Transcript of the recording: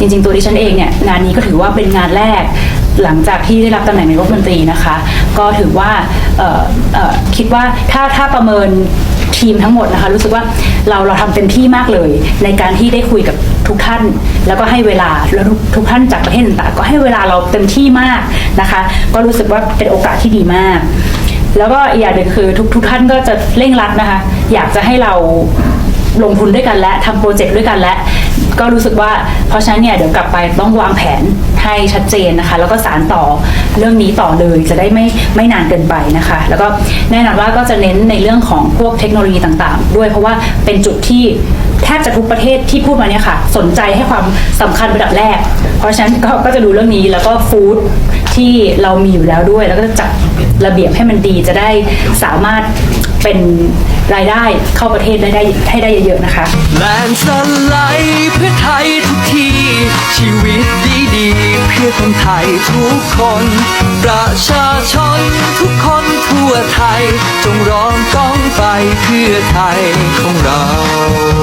จริง ๆ ตัวดิฉันเองเนี่ยงานนี้ก็ถือว่าเป็นงานแรกหลังจากที่ได้รับตำแหน่งนายกรัฐมนตรีนะคะ ก็ถือว่าคิดว่าถ้าถ้าประเมินทีมทั้งหมดนะคะรู้สึกว่าเราเราทำเต็มที่มากเลย ในการที่ได้คุยกับทุกท่าน แล้วก็ให้เวลาแล้วทุกทุกท่านจากประเทศต่างก็ให้เวลาเราเต็มที่มากนะคะ ก็รู้สึกว่าเป็นโอกาสที่ดีมาก แล้วก็อีกอย่างหนึ่งคือทุกทุกท่านก็จะเร่งรัดนะคะ อยากจะให้เราลงทุนด้วยกันและทำโปรเจกต์ด้วยกันและ ก็รู้สึกว่าเพราะฉะนั้นเนี่ยเดี๋ยวกลับไปต้องวางแผนให้ชัดเจนนะคะ แล้วก็สารต่อเรื่องนี้ต่อเลยจะได้ไม่ไม่นานเกินไปนะคะ แล้วก็แน่นอนว่าก็จะเน้นในเรื่องของพวกเทคโนโลยีต่างๆ ด้วยเพราะว่าเป็นจุดที่แทบจะทุกประเทศที่พูดมาเนี่ยค่ะ สนใจให้ความสำคัญเป็นอันดับแรก เพราะฉะนั้นก็ก็จะดูเรื่องนี้แล้วก็ฟู้ดที่เรามีอยู่แล้วด้วย แล้วก็จะจัดระเบียบให้มันดีจะได้สามารถ เป็นรายได้เข้าประเทศได้ได้ให้ได้เยอะๆนะคะแลนสไลด์เพื่อไทยทุกที ชีวิตดีๆเพื่อคนไทยทุกคน ประชาชนทุกคนทั่วไทย จงร้องก้องไปเพื่อไทยของเรา